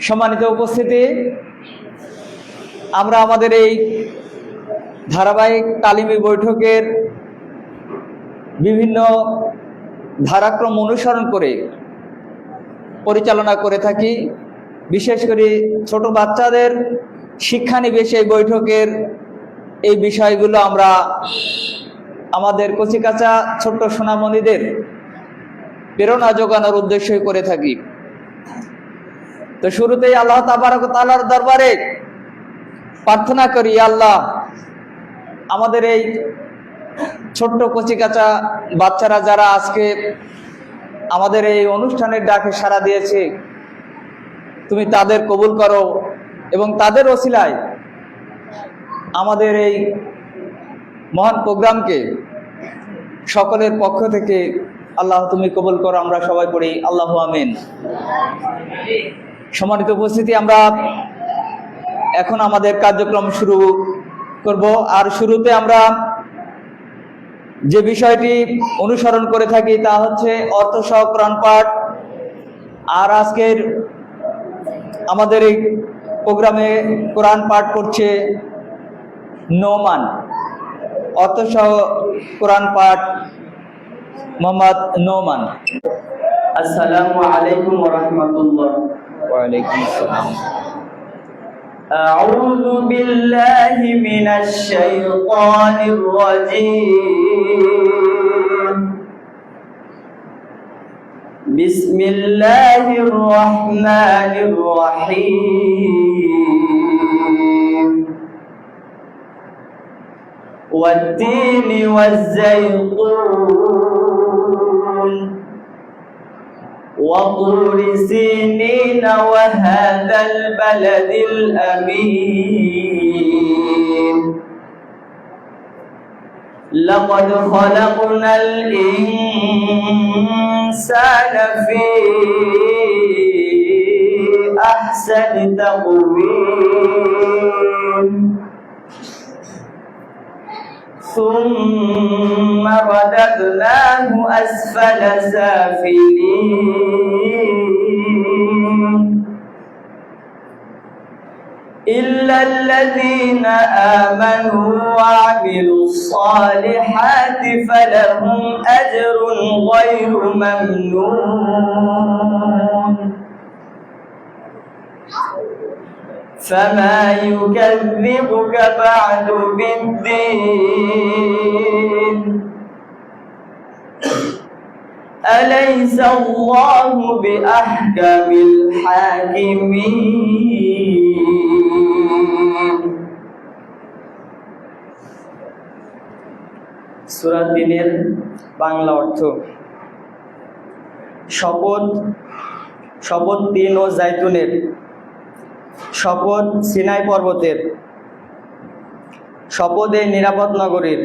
সম্মানিত উপস্থিতি, আমরা আমাদের এই ধারাবাহিক তালিমি বৈঠকের বিভিন্ন ধারাক্রম অনুসরণ করে পরিচালনা করে থাকি। বিশেষ করে ছোট বাচ্চাদের শিক্ষানিবেশ এই বৈঠকের এই বিষয়গুলো আমরা আমাদের কচিকাচা ছোট্ট সোনামণিদের প্রেরণা যোগানোর উদ্দেশ্যই করে থাকি। তো শুরুতেই আল্লাহ তাবারক তালার দরবারে প্রার্থনা করি আল্লাহ, আমাদের এই ছোট্ট কচিকাচা বাচ্চারা যারা আজকে আমাদের এই অনুষ্ঠানের ডাকে সাড়া দিয়েছে, তুমি তাদের কবুল করো এবং তাদের ওসিলায় আমাদের এই মহান প্রোগ্রামকে সকলের পক্ষ থেকে আল্লাহ তুমি কবুল করো, আমরা সবাই পড়ি, আল্লাহ আমিন। সম্মানিত উপস্থিতি, আমরা এখন আমাদের কার্যক্রম শুরু করব। আর শুরুতে আমরা যে বিষয়টি অনুসরণ করে থাকি তা হচ্ছে অর্থ সহ কোরআন পাঠ। আর আজকের আমাদের এই প্রোগ্রামে কোরআন পাঠ করছে নোমান। অর্থ সহ কোরআন পাঠ মোহাম্মদ নোমান। আসসালামু আলাইকুম রাহমাতুল্লাহ। وعليكم السلام. أعوذ بالله من الشيطان الرجيم. بسم الله الرحمن الرحيم. والتين والزيتون وطور سينين وهذا البلد الأمين. لقد خلقنا الإنسان في أحسن تقويم. ثم رددناه أسفل سافلين. إلا الذين آمنوا وعملوا الصالحات فلهم أجر غير ممنون. فما يكذبك بعد بالدين أليس الله بأحكم الحاكمين সূরা দিনের বাংলা অর্থ শপথ শপথ তিন ও জাইতুনের শপথ সিনাই পর্বতের, শপথ এই নিরাপদ নগরীর।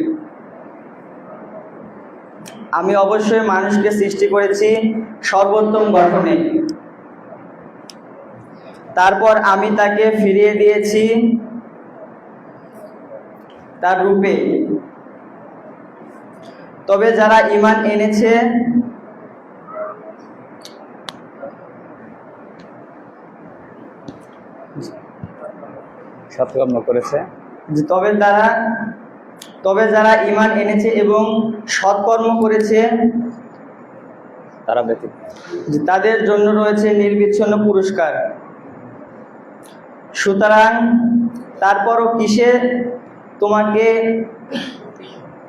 আমি অবশ্যই মানুষকে সৃষ্টি করেছি সর্বোত্তম গঠনে। তারপর আমি তাকে ফিরিয়ে দিয়েছি তার রূপে। তবে যারা ইমান এনেছে সৎকর্ম করেছে। যে তবে তারা তবে যারা ইমান এনেছে এবং সৎকর্ম করেছে তারা ব্যতীত। যে তাদের জন্য রয়েছে নির্বিচ্ছিন্ন পুরস্কার। সুতরাং তারপরও কিসে তোমাকে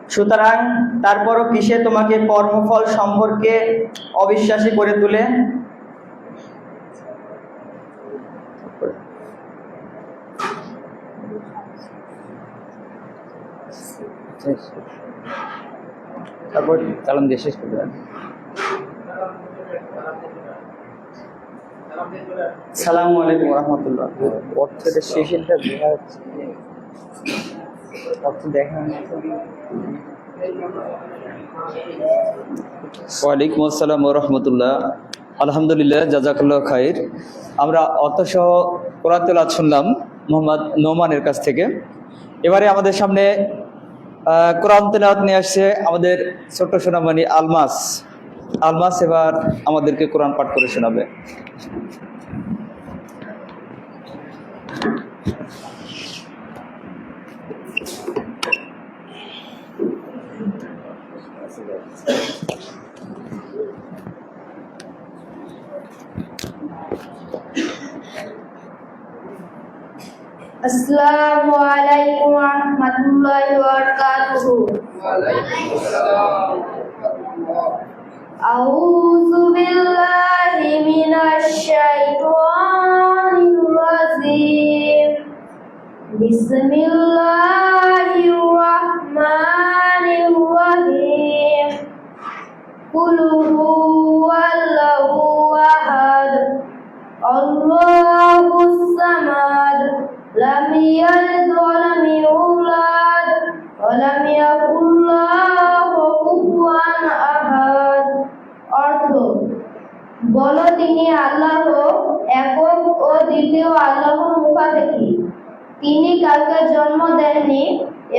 সুতরাং তারপরও কিসে তোমাকে কর্মফল সম্পর্কে অবিশ্বাসী করে তোলে? তারপর দিয়ে শেষ সালামু আলাইকুম রহমতুল্লাহ। শেষেরটা দেখা যাচ্ছে অর্থ দেখা ওয়ালাইকুম আসসালাম রহমতুল্লাহ। আলহামদুলিল্লাহ, জাজাকুল্লাহ খাইর। আমরা অর্থসহ কোরআন তেলাত শুনলাম মোহাম্মদ নোমানের কাছ থেকে। এবারে আমাদের সামনে কোরআন তেলাওয়াত নিয়ে আসছে আমাদের ছোট্ট সোনামণি আলমাস আলমাস এবার আমাদেরকে কোরআন পাঠ করে শোনাবে Thank you. ওয়া রাহমাতুল্লাহি ওয়া বারাকাতুহু আউযু বিল্লাহি মিনাশ শাইতানির রাজীম কাউকে জন্ম দেননি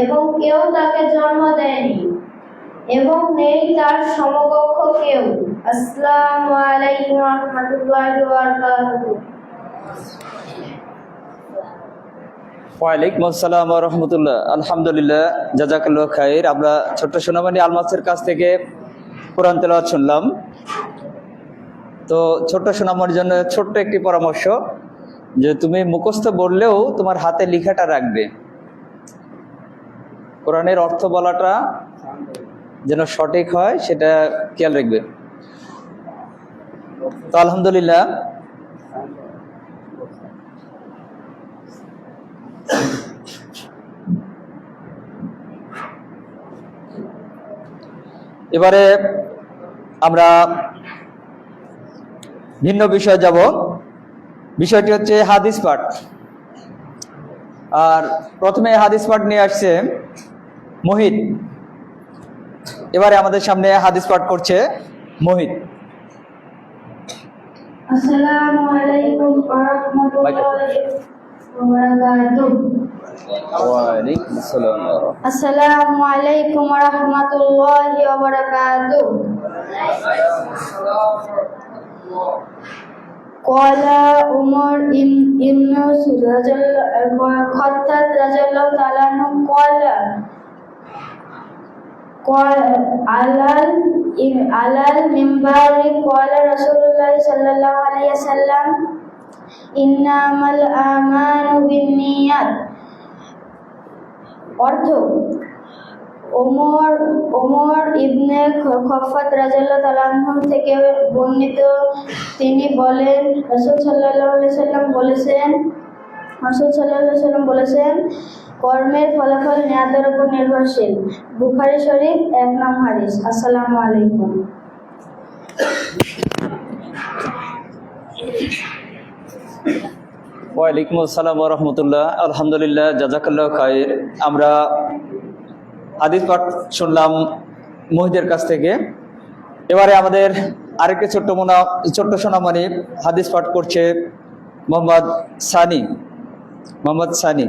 এবং কেউ তাকে জন্ম দেয়নি এবং নেই তার সমকক্ষ কেউ। আসসালামু আলাইকুম ওয়া ওয়ালাইকুম আসসালাম রহমতুল্লাহ। আলহামদুলিল্লাহ, জাজাকাল্লাহ খাইর। আমরা ছোট্ট সোনামানি আলমাসের কাছ থেকে কোরআন তেলাওয়াত শুনলাম। তো ছোট্ট সোনামণির জন্য ছোট্ট একটি পরামর্শ যে তুমি মুখস্থ বললেও তোমার হাতে লেখাটা রাখবে। কোরআনের অর্থ বলাটা যেন সঠিক হয়, সেটা খেয়াল রাখবে। তো আলহামদুলিল্লাহ। এবারে আমরা ভিন্ন বিষয়ে যাব। বিষয়টি হচ্ছে হাদিস পাঠ। আর প্রথমে হাদিস পাঠ নিয়ে আসছে মোহিত। এবারে আমাদের সামনে হাদিস পাঠ করছে মোহিত। আসসালামু আলাইকুম ওয়া রাহমাতুল্লাহি ওয়া বারাকাতুহু ওয়ালাইকুম আসসালাম। আসসালামু আলাইকুম ওয়া রাহমাতুল্লাহি ওয়া বারাকাতুহু قال عمر بن رجل خطت رضي الله تعالى عنه قال قال على ال- على المنبر قال رسول الله صلى الله عليه وسلم إنما الأعمال بالنيات অর্থ ওমর ওমর ইবনে খফাত রাজাল্লাহ তালাহ থেকে বর্ণিত তিনি বলেন, রসুল সাল্লাহ সাল্লাম বলেছেন, রসুল সাল্লাহ সাল্লাম বলেছেন, কর্মের ফলাফল নেয়াদের উপর নির্ভরশীল। বুখারি শরীফ এক নাম হাদিস। আসসালামু আলাইকুম। ওয়ালাইকুম আসসালাম রহমতুল্লাহ। আলহামদুলিল্লাহ, জাজাকাল্লাহ খায়ের আমরা হাদিস পাঠ শুনলাম মহিদের কাছ থেকে। এবারে আমাদের আরেকটি ছোট্ট মোনা, ছোট্ট সোনামানি হাদিস পাঠ করছে মোহাম্মদ সানি। মোহাম্মদ সানি।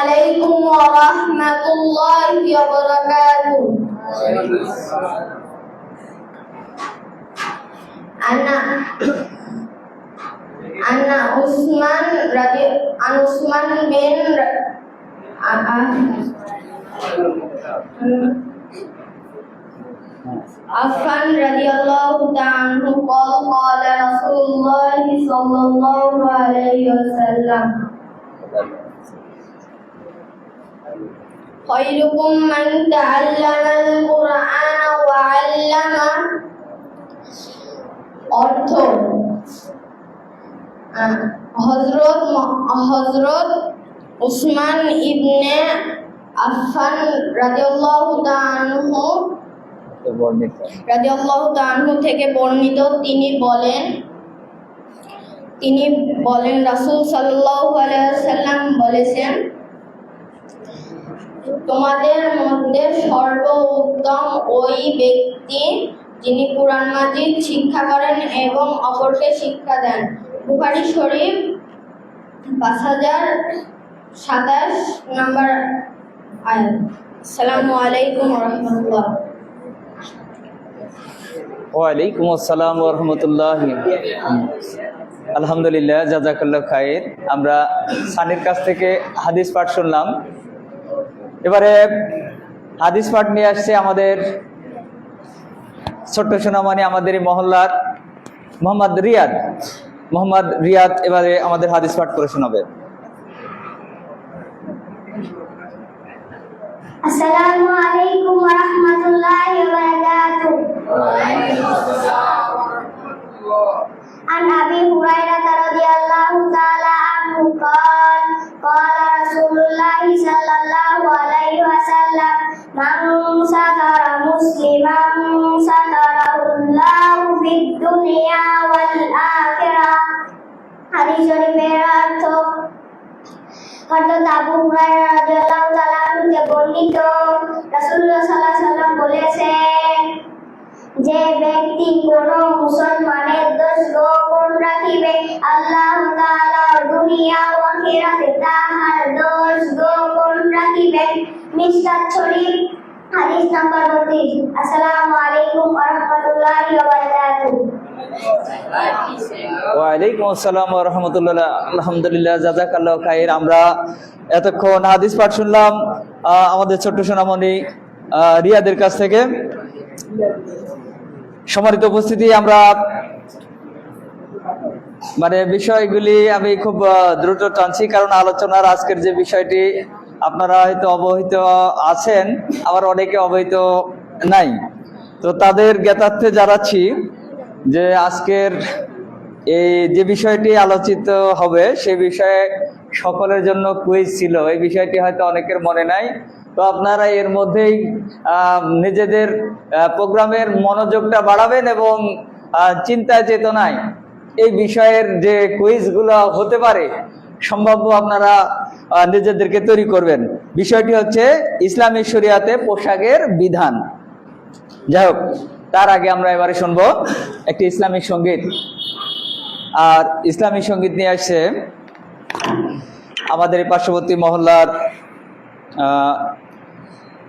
আলাইকুম ওয়া রাহমাতুল্লাহি ওয়া বারাকাতুহু। anak anak Usman radhi an Usman bin ah Afan radhiyallahu ta'ala qala qala Rasulullah sallallahu alaihi wasallam. Khairukum man ta'allama al-Qur'ana wa 'allama অর্থ। হজরত হজরত উসমান ইবনে আফফান রাদিয়াল্লাহু তাআনহু রাদিয়াল্লাহু তাআনহু থেকে বর্ণিত তিনি বলেন তিনি বলেন রাসূল সাল্লাল্লাহু আলাইহি ওয়াসাল্লাম বলেছেন তোমাদের মধ্যে সর্ব উত্তম ওই ব্যক্তি যিনি কুরআন মাজিদ শিক্ষা করেন এবং অপরকে শিক্ষা দেন। বুখারী শরীফ পাঁচ হাজার সাতাশ নম্বর আয়াত। আলাইকুম রহমতুল্লাহ ওয়ালাইকুম আসসালাম রহমতুল্লাহ আলহামদুলিল্লাহ, জাজাকাল্লাহ খায়ের আমরা সানির কাছ থেকে হাদিস পাঠ শুনলাম। এবারে হাদিস পাঠ নিয়ে আসছে আমাদের ছোট্ট সোনামানি আমাদের এই মহল্লার মোহাম্মদ রিয়াদ মোহাম্মদ রিয়াদ এবারে আমাদের হাদিস পাঠ করে শোনাবে আসসালামু আলাইকুম ওয়া রাহমাতুল্লাহি ওয়া বারাকাতুহু عن ابي هريره رضي الله تعالى عنه قال قال رسول الله রাসূলুল্লাহ সাল্লাল্লাহু আলাইহি ওয়াসাল্লাম, মান সাতারা মুসলিমান সাতারাহুল্লাহু ফিদ দুনিয়া ওয়াল আখিরাহ। হাদিস শরীফের অর্থ, হযরত আবু হুরায়রা রাদিয়াল্লাহু তাআলা থেকে বর্ণিত, রাসূলুল্লাহ সাল্লাল্লাহু আলাইহি ওয়াসাল্লাম বলেছেন যে ব্যক্তি কোন মুসলমানের দোষ গোপন রাখিবে, আল্লাহ তাআলা দুনিয়া ও আখিরাতে তাহার দোষ গোপন মিশকাত শরীফ, হাদিস নাম্বার 32 আসসালামু আলাইকুম ওয়া রাহমাতুল্লাহি ওয়া বারাকাতুহু। ওয়ালাইকুম আসসালাম রহমতুল্লাহ। আলহামদুলিল্লাহ, জাজাকাল্লাহ খাইর। আমরা এতক্ষণ হাদিস পাঠ শুনলাম আমাদের ছোট্ট সোনামণি রিয়াদের কাছ থেকে। সম্মানিত উপস্থিতি, আমরা মানে বিষয়গুলি আমি খুব দ্রুত টানছি, কারণ আলোচনার আজকের যে বিষয়টি আপনারা হয়তো অবহিত আছেন, আবার অনেকে অবহিত নাই। তো তাদের জ্ঞাতার্থে জানাচ্ছি যে আজকের এই যে বিষয়টি আলোচিত হবে, সে বিষয়ে সকলের জন্য কুইজ ছিল। এই বিষয়টি হয়তো অনেকের মনে নাই। তো আপনারা এর মধ্যেই নিজেদের প্রোগ্রামের মনোযোগটা বাড়াবেন এবং আহ, চিন্তায় চেতনায় এই বিষয়ের যে কুইজগুলো হতে পারে সম্ভাব্য আপনারা নিজেদেরকে তৈরি করবেন। বিষয়টি হচ্ছে ইসলামী শরিয়াতে পোশাকের বিধান। যাই হোক তার আগে আমরা এবারে শুনব একটি ইসলামিক সংগীত। আর ইসলামিক সংগীত নিয়ে আসছে আমাদের পার্শ্ববর্তী মহল্লার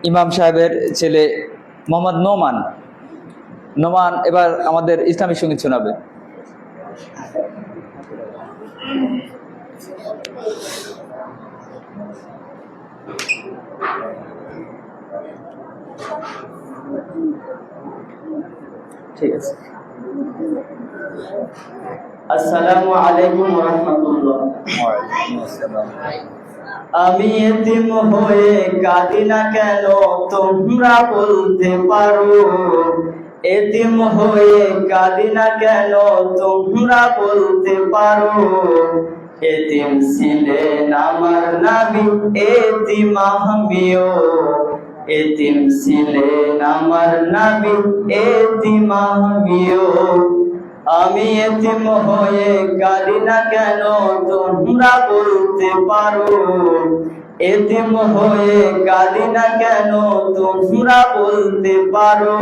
ইমাম সাহেবের ছেলে মোহাম্মদ নোমান। নোমান এবার আমাদের ইসলামিক সংগীত শোনাবে। ঠিক আছে। আসসালামু আলাইকুম রাহমাতুল্লাহ। আমি এতিম হয়ে কাঁদি না কেন? তোমরা বলতে পারো। এতিম হয়ে কাঁদি না কেন? তোমরা বলতে পারো। এতিম ছিলেন আমার নাবি, এতিম আমিও এতিম ছিলেন আমার নাবি, এতিম আমিও আমি এতিম হয়ে কাঁদি না কেন তোমরা বলতে পারো? এতিম হয়ে কাঁদি না কেন তোমরা বলতে পারো?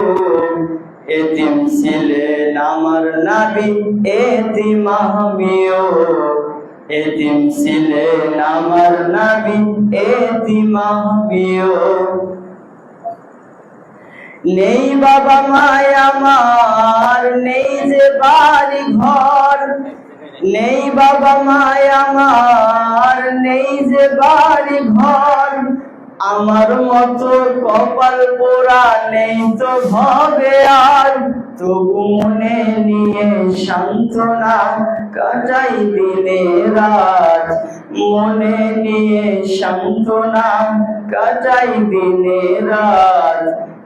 এতিম ছিলেন আমার নাবি, এতিম আমিও। এতিম ছিলেন আমার নাবি, এতিম আমিও। নেই বাবা মায় আমার, নেই যে বাড়ি ঘর নেই বাবা মায় আমার, নেই যে বাড়ি ঘর আমার মতো কপাল পোড়া নেই তো ভবে আর। তবু মনে নিয়ে সান্ত্বনা কাটাই দিনে রাত। মনে নিয়ে সান্ত্বনা কাটাই দিনে রাত।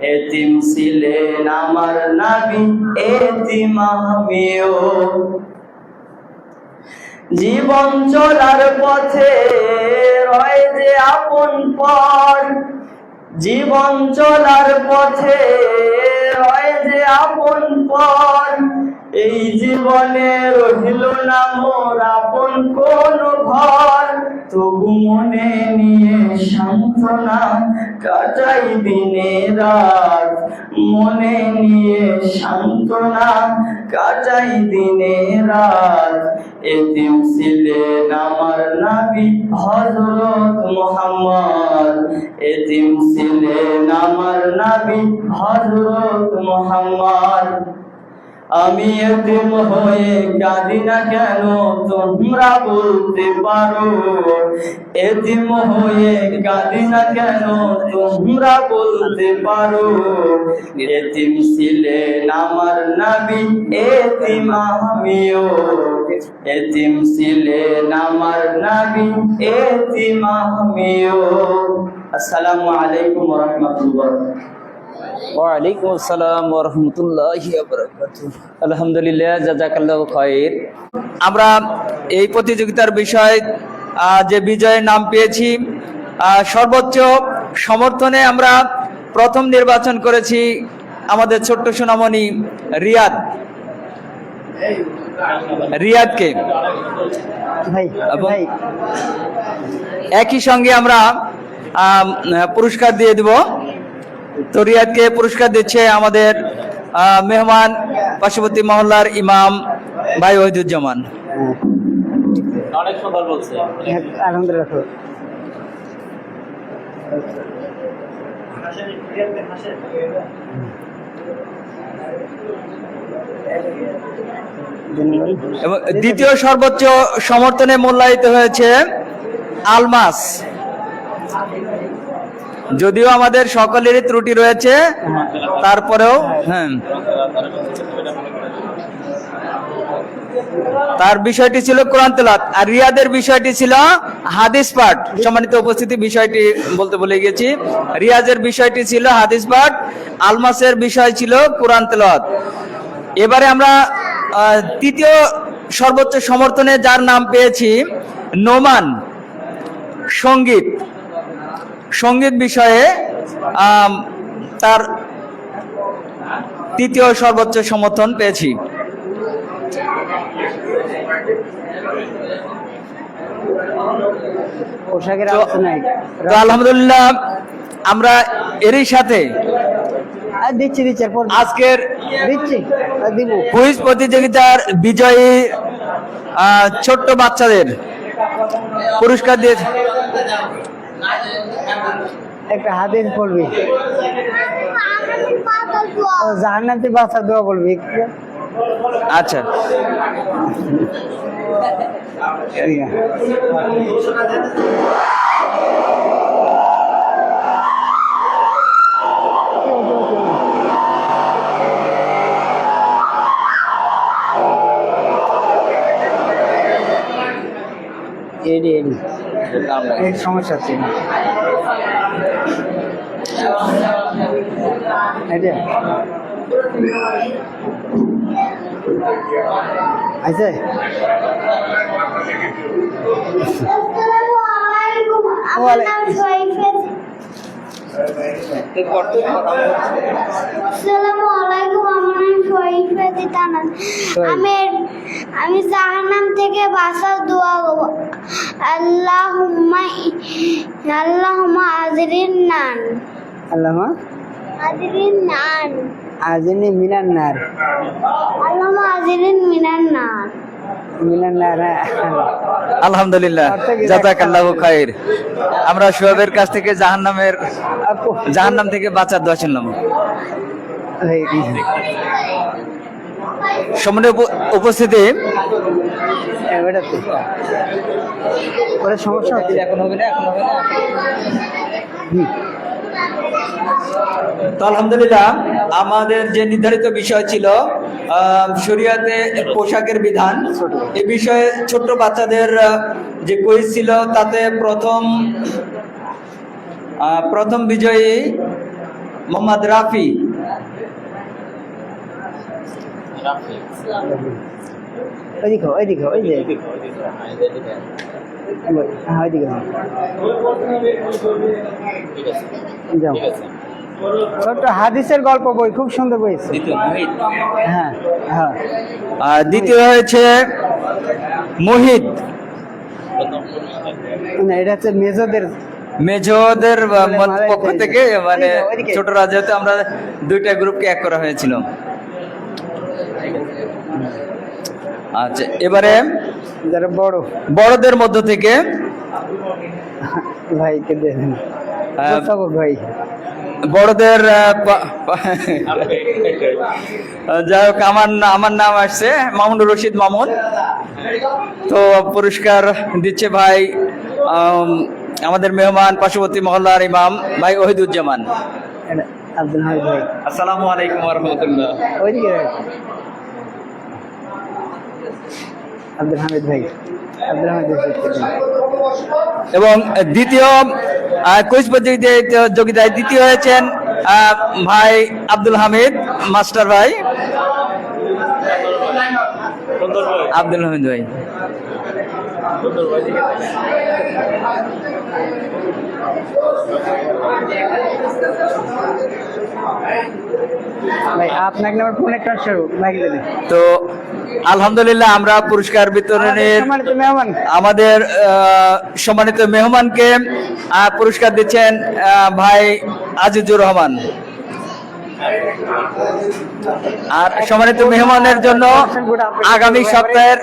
এতিম ছিলেন আমার নাবি, এতিম আমিও। জীবন চলার পথে রয় যে আপন পর, জীবন চলার পথে রয় যে আপন পর। এই জীবনে রহিল না মোর আপন কোন ঘর। তবু মনে নিয়ে সান্ত্বনা কাটাই দিনে রাত। মনে নিয়ে সান্ত্বনা কাটাই দিনে রাত। এতিম ছিলেন আমার নাবি হজরত মোহাম্মদ। এতিম ছিলেন আমার নাবি হজরত মোহাম্মদ। আমি এতিম হয়ে কাঁদি না কেন, তোমরা বলতে পারো। এতিম হয়ে কাঁদি না কেন, তোমরা বলতে পারো। এতিম ছিলেন আমার নাবি, এতিম আমিও। এতিম ছিলেন আমার নাবি, এতিম আমিও। আসসালামু আলাইকুম রহমতুল্লাহ। ওয়ালাইকুম আসসালাম ওরহমতুল্লাহ আলহামদুলিল্লাহ জাজাকাল্লাহ খায়ের আমরা এই প্রতিযোগিতার বিষয় যে বিজয়ের নাম পেয়েছি সর্বোচ্চ সমর্থনে আমরা প্রথম নির্বাচন করেছি আমাদের ছোট্ট সোনামণি রিয়াদ। রিয়াদকে। একই সঙ্গে আমরা আম, পুরস্কার দিয়ে দিব। তো রিয়াদকে পুরস্কার দিচ্ছে আমাদের মেহমান পার্শ্ববর্তী মহল্লার ইমাম ভাই ওহিদুজ্জামান। অনেক সুন্দর বলছে। আলহামদুলিল্লাহ এবং দ্বিতীয় সর্বোচ্চ সমর্থনে মূল্যায়িত হয়েছে আলমাস। যদিও আমাদের সকলেরই ত্রুটি রয়েছে, তারপরেও হ্যাঁ। তার বিষয়টি ছিল কোরআন তেলাত আর রিয়াদের বিষয়টি ছিল হাদিস পাঠ। সম্মানিত উপস্থিতি, বিষয়টি বলতে ভুলে গেছি রিয়াজের বিষয়টি ছিল হাদিস পাঠ, আলমাসের বিষয় ছিল কোরআন তেলাওয়াত। এবারে আমরা তৃতীয় সর্বোচ্চ সমর্থনে যার নাম পেয়েছি, নোমান, সংগীত। সংগীত বিষয়ে তার তৃতীয় সর্বোচ্চ সমর্থন পেয়েছি। আলহামদুলিল্লাহ আমরা এরই সাথে দিচ্ছি দিচ্ছি আজকের দিচ্ছি কুইজ প্রতিযোগিতার বিজয়ী ছোট্ট বাচ্চাদের পুরস্কার দিয়ে একটা হাদিস বলবি ও জাহান্নাতে বাচ্চা দোয়া বলবি আচ্ছা। এডি এডি। এই সমস্যা আছে তানান আমি জাহান্নাম থেকে বাঁচার দোয়া আল্লাহুম্মা আল্লাহুম্মা আজরিন নান। আল্লামা আজরিন নান। আজিনি মিনান নার। আল্লাহুম্মা আজরিন মিনান নান মিনান নার আলহামদুলিল্লাহ জাজাকাল্লাহ খায়ের আমরা সোহেবের কাছ থেকে জাহান্নামের আপু। জাহান্নাম থেকে বাঁচার দোয়া শুনলাম। উপ- উপস্থিতি। এবারে সমস্যা এখন হবে না এখন হবে না। তো আলহামদুলিল্লাহ আমাদের যে নির্ধারিত বিষয় ছিল শরিয়াতে পোশাকের বিধান এ বিষয়ে ছোট্ট বাচ্চাদের যে কুইজ ছিল তাতে প্রথম প্রথম বিজয়ী মোহাম্মদ রাফি ওই যে হ্যাঁ ওইদিকে। যাও ছোট্ট হাদিসের গল্প বই খুব সুন্দর বই হ্যাঁ হ্যাঁ। আর দ্বিতীয় হয়েছে মোহিত। না, এটা হচ্ছে মেজোদের মেজোদের পক্ষ থেকে মানে ওইদিকে, ওইদিকে। ছোটরা আমরা দুইটা গ্রুপকে এক করা হয়েছিল। আচ্ছা এবারে যারা বড়। বড়দের মধ্য থেকে ভাইকে দেবেন হ্যাঁ। ভাই। বড়দের যাই হোক আমার আমার নাম আসছে মামুনুর রশিদ মামুন। তো পুরস্কার দিচ্ছে ভাই আমাদের মেহমান পার্শ্ববর্তী মহল্লার ইমাম ভাই ওহিদুজ্জামান। আব্দুল ভাই। আসসালামু আলাইকুম রহমতুল্লাহ। আব্দুল হামিদ ভাই এবং দ্বিতীয় কুইজ প্রতিযোগিতায় দ্বিতীয় হয়েছেন ভাই আব্দুল হামিদ, মাস্টার ভাই। আব্দুল হামিদ ভাই। তো আলহামদুলিল্লাহ আমরা পুরস্কার বিতরণের আমাদের সম্মানিত মেহমানকে পুরস্কার দিচ্ছেন ভাই আজিজুর রহমান। আর সম্মানিত মেহমানের জন্য আগামী সপ্তাহের